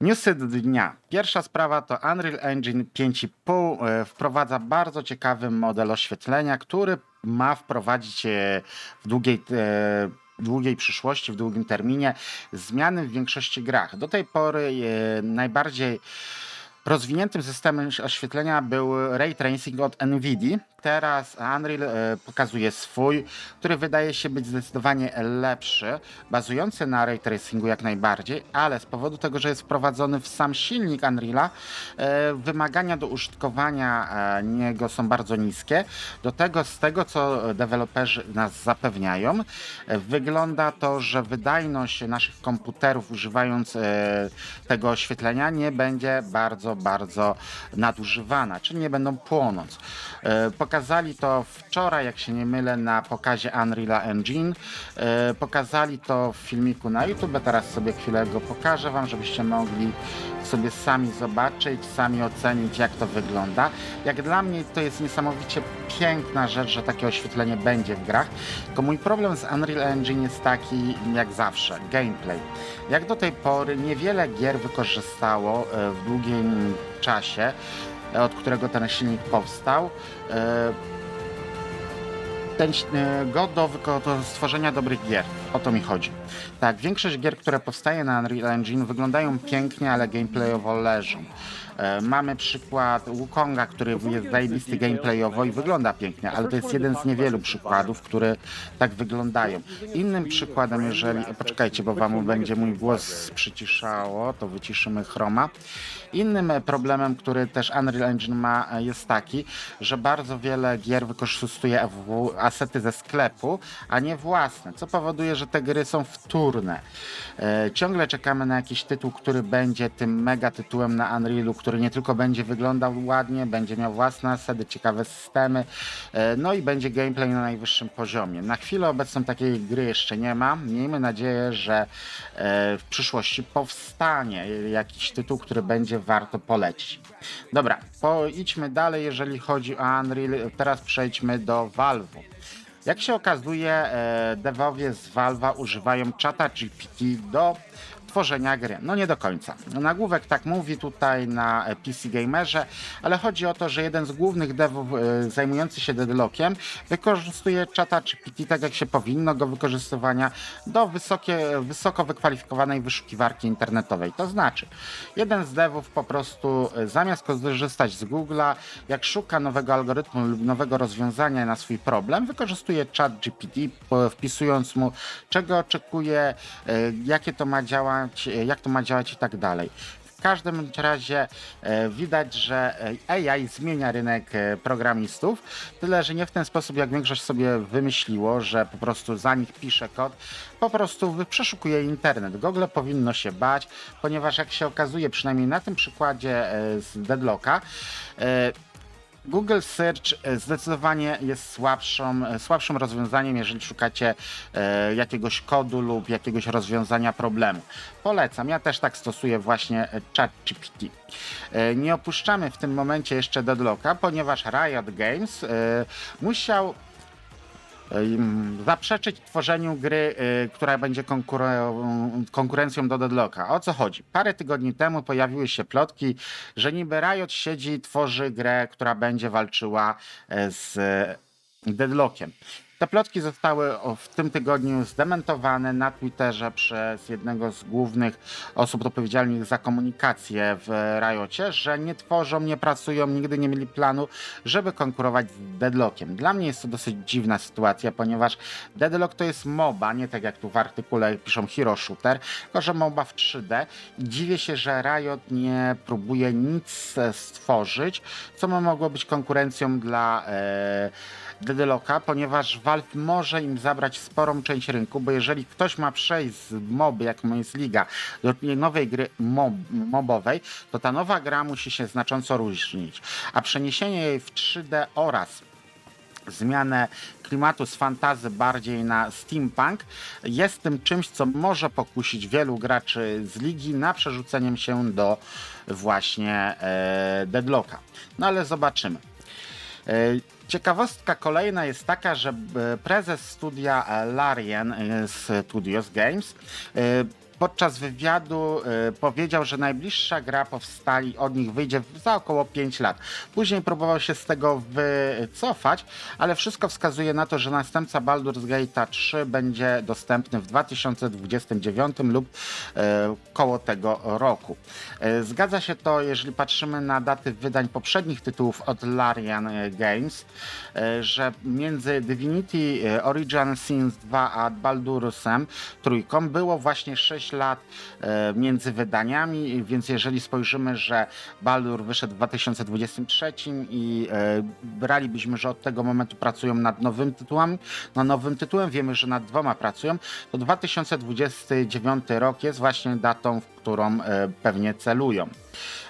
Newsy dnia. Pierwsza sprawa to Unreal Engine 5.5 e, wprowadza bardzo ciekawy model oświetlenia, który ma wprowadzić e, w długiej, e, w długiej przyszłości, w długim terminie zmiany w większości grach. Do tej pory najbardziej rozwiniętym systemem oświetlenia był ray tracing od Nvidia. Teraz Unreal e, pokazuje swój, który wydaje się być zdecydowanie lepszy, bazujący na ray tracingu jak najbardziej, ale z powodu tego, że jest wprowadzony w sam silnik Unreala, e, wymagania do użytkowania e, niego są bardzo niskie. Do tego, z tego co deweloperzy nas zapewniają, wygląda to, że wydajność naszych komputerów używając tego oświetlenia nie będzie bardzo, bardzo nadużywana, czyli nie będą płonąć. E, Pokazali to wczoraj, jak się nie mylę, na pokazie Unreal Engine. E, Pokazali to w filmiku na YouTube. Teraz sobie chwilę go pokażę Wam, żebyście mogli sobie sami zobaczyć, sami ocenić, jak to wygląda. Jak dla mnie to jest niesamowicie piękna rzecz, że takie oświetlenie będzie w grach. Tylko mój problem z Unreal Engine jest taki, jak zawsze, gameplay. Jak do tej pory niewiele gier wykorzystało e, w długim czasie, e, od którego ten silnik powstał, e, ten e, go do, do stworzenia dobrych gier. O to mi chodzi. Tak, większość gier, które powstaje na Unreal Engine wyglądają pięknie, ale gameplayowo leżą. E, Mamy przykład Wukonga, który jest zajebisty gameplayowo i wygląda pięknie, ale to jest jeden z niewielu przykładów, które tak wyglądają. Innym przykładem, jeżeli... Poczekajcie, bo wam będzie mój głos przyciszało, to wyciszymy chroma. Innym e, problemem, który też Unreal Engine ma, e, jest taki, że bardzo wiele gier wykorzystuje w- asety ze sklepu, a nie własne, co powoduje, że te gry są wtórne. E, Ciągle czekamy na jakiś tytuł, który będzie tym mega tytułem na Unrealu, który nie tylko będzie wyglądał ładnie, będzie miał własne asety, ciekawe systemy, e, no i będzie gameplay na najwyższym poziomie. Na chwilę obecną takiej gry jeszcze nie ma. Miejmy nadzieję, że e, w przyszłości powstanie jakiś tytuł, który będzie warto polecić. Dobra, po, idźmy dalej, jeżeli chodzi o Unreal. Teraz przejdźmy do Valve'u. Jak się okazuje, e, devowie z Valve'a używają czata GPT do tworzenia gry. No nie do końca. Nagłówek tak mówi tutaj na e, PC Gamerze, ale chodzi o to, że jeden z głównych devów e, zajmujący się deadlockiem wykorzystuje czata GPT tak jak się powinno go wykorzystywania do wysokie, wysoko wykwalifikowanej wyszukiwarki internetowej. To znaczy, jeden z devów po prostu e, zamiast korzystać z Google'a, jak szuka nowego algorytmu lub nowego rozwiązania na swój problem, wykorzystuje chat GPT, wpisując mu czego oczekuje, jakie to ma działać, e, jak to ma działać i tak dalej. W każdym razie e, widać, że e, AI zmienia rynek programistów, tyle że nie w ten sposób, jak większość sobie wymyśliło, że po prostu za nich pisze kod, po prostu przeszukuje internet. Google powinno się bać, ponieważ jak się okazuje, przynajmniej na tym przykładzie z Deadlocka, Google Search e, zdecydowanie jest słabszą, e, słabszym rozwiązaniem, jeżeli szukacie e, jakiegoś kodu lub jakiegoś rozwiązania problemu. Polecam, ja też tak stosuję właśnie ChatGPT. Nie opuszczamy w tym momencie jeszcze Deadlocka, ponieważ Riot Games musiał zaprzeczyć tworzeniu gry, y, która będzie konkure- konkurencją do Deadlocka. O co chodzi? Parę tygodni temu pojawiły się plotki, że niby Riot siedzi i tworzy grę, która będzie walczyła e, z Deadlockiem. Te plotki zostały w tym tygodniu zdementowane na Twitterze przez jednego z głównych osób odpowiedzialnych za komunikację w Riocie, że nie tworzą, nie pracują, nigdy nie mieli planu, żeby konkurować z Deadlockiem. Dla mnie jest to dosyć dziwna sytuacja, ponieważ Deadlock to jest MOBA, nie tak jak tu w artykule piszą Hero Shooter, tylko że MOBA w 3D i dziwię się, że Riot nie próbuje nic e, stworzyć, co mogło być konkurencją dla e, Deadlocka, ponieważ Valve może im zabrać sporą część rynku, bo jeżeli ktoś ma przejść z moby, jaką jest liga, do nowej gry mob, mobowej, to ta nowa gra musi się znacząco różnić. A przeniesienie jej w 3D oraz zmianę klimatu z fantazy bardziej na steampunk jest tym czymś, co może pokusić wielu graczy z ligi na przerzuceniem się do właśnie e, Deadlocka. No ale zobaczymy. E, Ciekawostka kolejna jest taka, że e, prezes studia e, Larian e, Studios Games podczas wywiadu e, powiedział, że najbliższa gra powstali od nich wyjdzie za około 5 lat. Później próbował się z tego wycofać, ale wszystko wskazuje na to, że następca Baldur's Gate 3 będzie dostępny w 2029 lub e, koło tego roku. E, Zgadza się to, jeżeli patrzymy na daty wydań poprzednich tytułów od Larian Games, że między Divinity Origin Sins 2 a Baldurusem trójką było właśnie 6 lat e, między wydaniami, więc jeżeli spojrzymy, że Baldur wyszedł w 2023 i e, bralibyśmy, że od tego momentu pracują nad nowym tytułem, no nowym tytułem, wiemy, że nad dwoma pracują, to 2029 rok jest właśnie datą, w którą e, pewnie celują.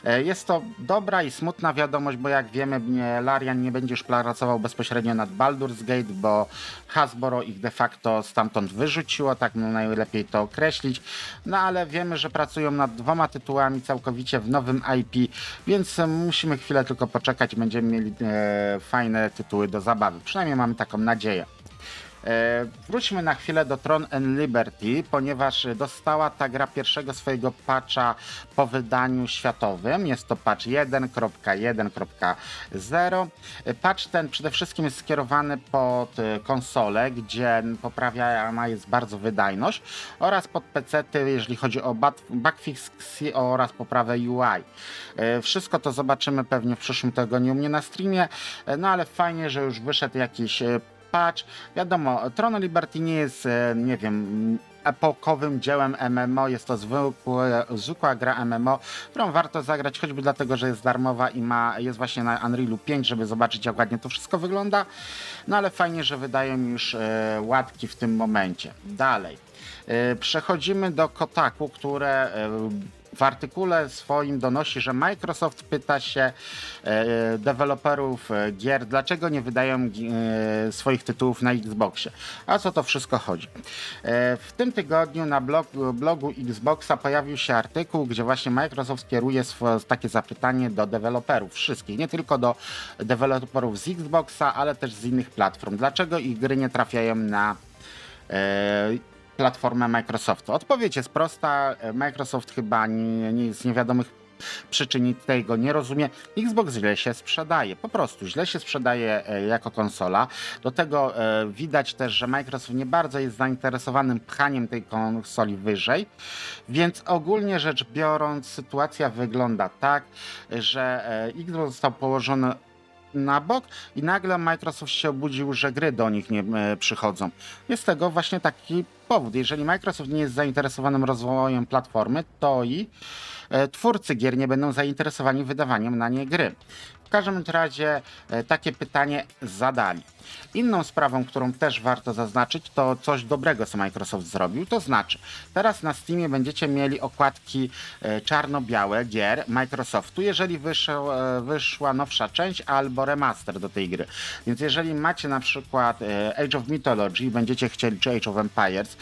E, Jest to dobra i smutna wiadomość, bo jak wiemy, Larian nie będzie już pracował bezpośrednio nad Baldur's Gate, bo Hasbro ich de facto stamtąd wyrzuciło, tak no najlepiej to określić. No ale wiemy, że pracują nad dwoma tytułami całkowicie w nowym IP, więc musimy chwilę tylko poczekać i będziemy mieli e, fajne tytuły do zabawy. Przynajmniej mamy taką nadzieję. E, Wróćmy na chwilę do Tron and Liberty, ponieważ dostała ta gra pierwszego swojego patcha po wydaniu światowym. Jest to patch 1.1.0. E, Patch ten przede wszystkim jest skierowany pod e, konsolę, gdzie poprawiana jest bardzo wydajność oraz pod PC, jeżeli chodzi o bugfix oraz poprawę UI. E, Wszystko to zobaczymy pewnie w przyszłym tygodniu u mnie na streamie, no ale fajnie, że już wyszedł jakiś patch. Wiadomo, Tron Liberty nie jest, e, nie wiem, epokowym dziełem MMO, jest to zwykła gra MMO, którą warto zagrać choćby dlatego, że jest darmowa i ma, jest właśnie na Unrealu 5, żeby zobaczyć jak ładnie to wszystko wygląda. No ale fajnie, że wydają już e, łatki w tym momencie. Dalej. E, Przechodzimy do Kotaku, które e, w artykule swoim donosi, że Microsoft pyta się e, deweloperów e, gier, dlaczego nie wydają e, swoich tytułów na Xboxie. A co to wszystko chodzi? W tym tygodniu na blog, blogu Xboxa pojawił się artykuł, gdzie właśnie Microsoft kieruje takie zapytanie do deweloperów wszystkich, nie tylko do deweloperów z Xboxa, ale też z innych platform. Dlaczego ich gry nie trafiają na platformę Microsoftu? Odpowiedź jest prosta. Microsoft chyba nie, nie z niewiadomych przyczyn tego nie rozumie. Xbox źle się sprzedaje, po prostu źle się sprzedaje e, jako konsola. Do tego e, widać też, że Microsoft nie bardzo jest zainteresowanym pchaniem tej konsoli wyżej, więc ogólnie rzecz biorąc sytuacja wygląda tak, że e, Xbox został położony na bok i nagle Microsoft się obudził, że gry do nich nie przychodzą. Jest tego właśnie taki powód. Jeżeli Microsoft nie jest zainteresowanym rozwojem platformy, to i e, twórcy gier nie będą zainteresowani wydawaniem na nie gry. W każdym razie e, takie pytanie zadali. Inną sprawą, którą też warto zaznaczyć, to coś dobrego, co Microsoft zrobił. To znaczy, teraz na Steamie będziecie mieli okładki e, czarno-białe gier Microsoftu, jeżeli wyszł, e, wyszła nowsza część albo remaster do tej gry. Więc jeżeli macie na przykład Age of Mythology i będziecie chcieli, czy Age of Empires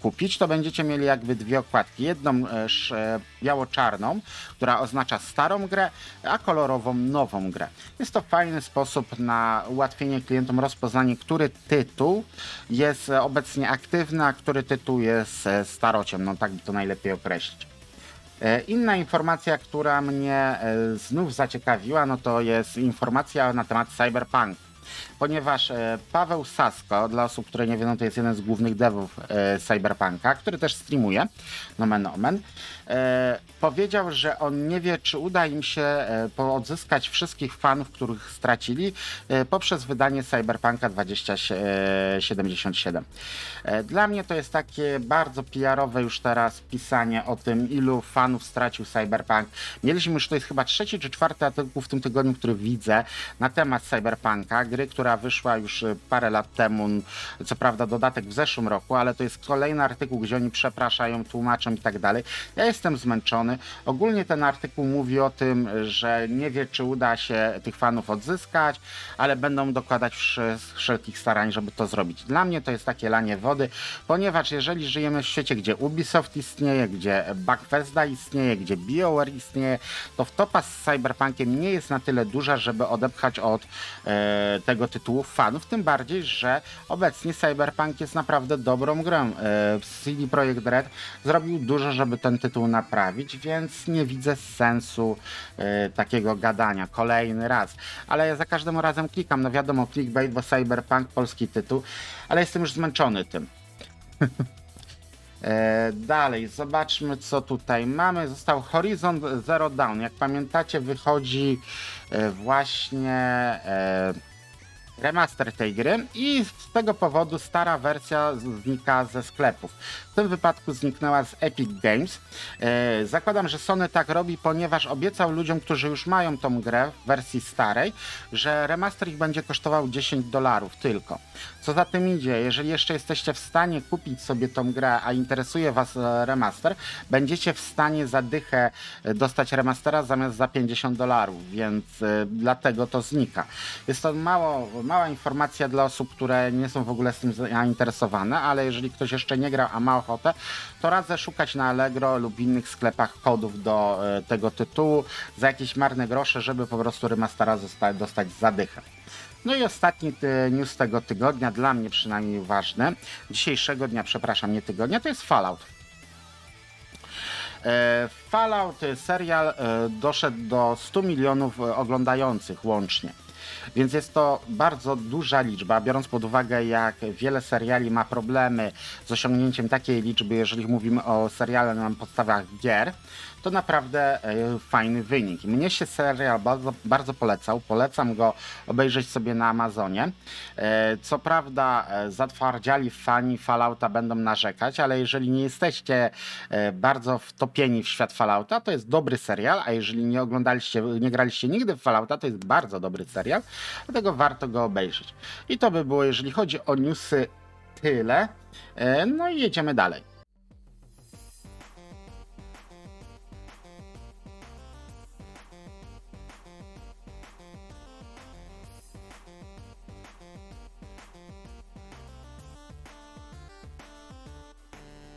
kupić, to będziecie mieli jakby dwie okładki. Jedną e, e, biało-czarną, która oznacza starą grę, a kolorową nową grę. Jest to fajny sposób na ułatwienie klientom rozpoznanie, który tytuł jest e, obecnie aktywny, a który tytuł jest e, starociem. No tak by to najlepiej określić. E, Inna informacja, która mnie e, znów zaciekawiła, no to jest informacja na temat Cyberpunk. Ponieważ e, Paweł Sasko, dla osób, które nie wiedzą, to jest jeden z głównych devów e, Cyberpunka, który też streamuje, nomen omen, e, powiedział, że on nie wie, czy uda im się e, odzyskać wszystkich fanów, których stracili poprzez wydanie Cyberpunka 2077. E, Dla mnie to jest takie bardzo PR-owe już teraz pisanie o tym, ilu fanów stracił Cyberpunk. Mieliśmy już, to jest chyba trzeci czy czwarty artykuł w tym tygodniu, który widzę na temat Cyberpunka, gry, która wyszła już e, parę lat temu, co prawda dodatek w zeszłym roku, ale to jest kolejny artykuł, gdzie oni przepraszają, tłumaczą i tak dalej. Ja jestem zmęczony. Ogólnie ten artykuł mówi o tym, że nie wie, czy uda się tych fanów odzyskać, ale będą dokładać wszelkich starań, żeby to zrobić. Dla mnie to jest takie lanie wody, ponieważ jeżeli żyjemy w świecie, gdzie Ubisoft istnieje, gdzie Bethesda istnieje, gdzie BioWare istnieje, to wtopa z Cyberpunkiem nie jest na tyle duża, żeby odepchać od e, tego tytułu fanów, tym bardziej, że obecnie Cyberpunk jest naprawdę dobrą grą. E, CD Projekt Red zrobił dużo, żeby ten tytuł naprawić, więc nie widzę sensu e, takiego gadania kolejny raz. Ale ja za każdym razem klikam, no wiadomo, clickbait, bo Cyberpunk, polski tytuł, ale jestem już zmęczony tym. E, dalej, zobaczmy co tutaj mamy. Został Horizon Zero Dawn. Jak pamiętacie, wychodzi właśnie remaster tej gry i z tego powodu stara wersja znika ze sklepów. W tym wypadku zniknęła z Epic Games. E, zakładam, że Sony tak robi, ponieważ obiecał ludziom, którzy już mają tą grę w wersji starej, że remaster ich będzie kosztował 10 dolarów tylko. Co za tym idzie, jeżeli jeszcze jesteście w stanie kupić sobie tą grę, a interesuje Was e, remaster, będziecie w stanie za dychę e, dostać remastera zamiast za 50 dolarów, więc dlatego to znika. Jest to mało, mała informacja dla osób, które nie są w ogóle z tym zainteresowane, ale jeżeli ktoś jeszcze nie grał, a ma ochotę, to radzę szukać na Allegro lub innych sklepach kodów do e, tego tytułu za jakieś marne grosze, żeby po prostu remastera zosta- dostać za dychę. No i ostatni ty- news tego tygodnia, dla mnie przynajmniej ważny, dzisiejszego dnia, przepraszam, nie tygodnia, to jest Fallout. E, Fallout, e, serial, e, doszedł do 100 milionów e, oglądających łącznie. Więc jest to bardzo duża liczba, biorąc pod uwagę, jak wiele seriali ma problemy z osiągnięciem takiej liczby, jeżeli mówimy o seriale na podstawach gier, to naprawdę e, fajny wynik. Mnie się serial bardzo, bardzo polecał. Polecam go obejrzeć sobie na Amazonie. E, Co prawda, e, zatwardziali fani Fallouta będą narzekać, ale jeżeli nie jesteście bardzo wtopieni w świat Fallouta, to jest dobry serial, a jeżeli nie oglądaliście, nie graliście nigdy w Fallouta, to jest bardzo dobry serial, dlatego warto go obejrzeć. I to by było, jeżeli chodzi o newsy, tyle. E, No i jedziemy dalej.